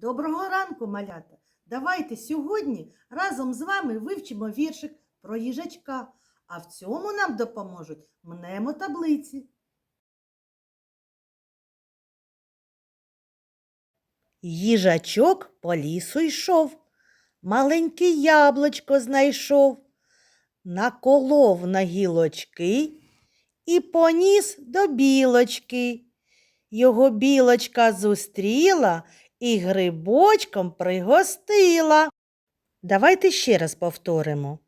Доброго ранку, малята! Давайте сьогодні разом з вами вивчимо віршик про їжачка, а в цьому нам допоможуть мнемотаблиці. Їжачок по лісу йшов, маленьке яблучко знайшов, наколов на гілочки і поніс до білочки. Його білочка зустріла і грибочком пригостила. Давайте ще раз повторимо.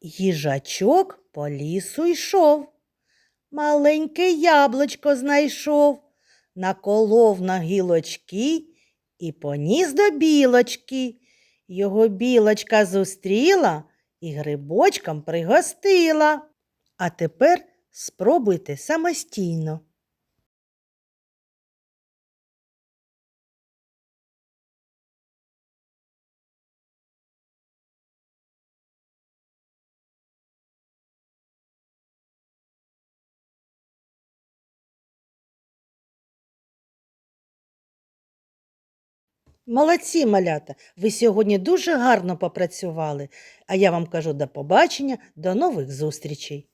Їжачок по лісу йшов, маленьке яблучко знайшов, наколов на гілочки і поніс до білочки. Його білочка зустріла і грибочком пригостила. А тепер спробуйте самостійно. Молодці, малята! Ви сьогодні дуже гарно попрацювали. А я вам кажу до побачення, до нових зустрічей.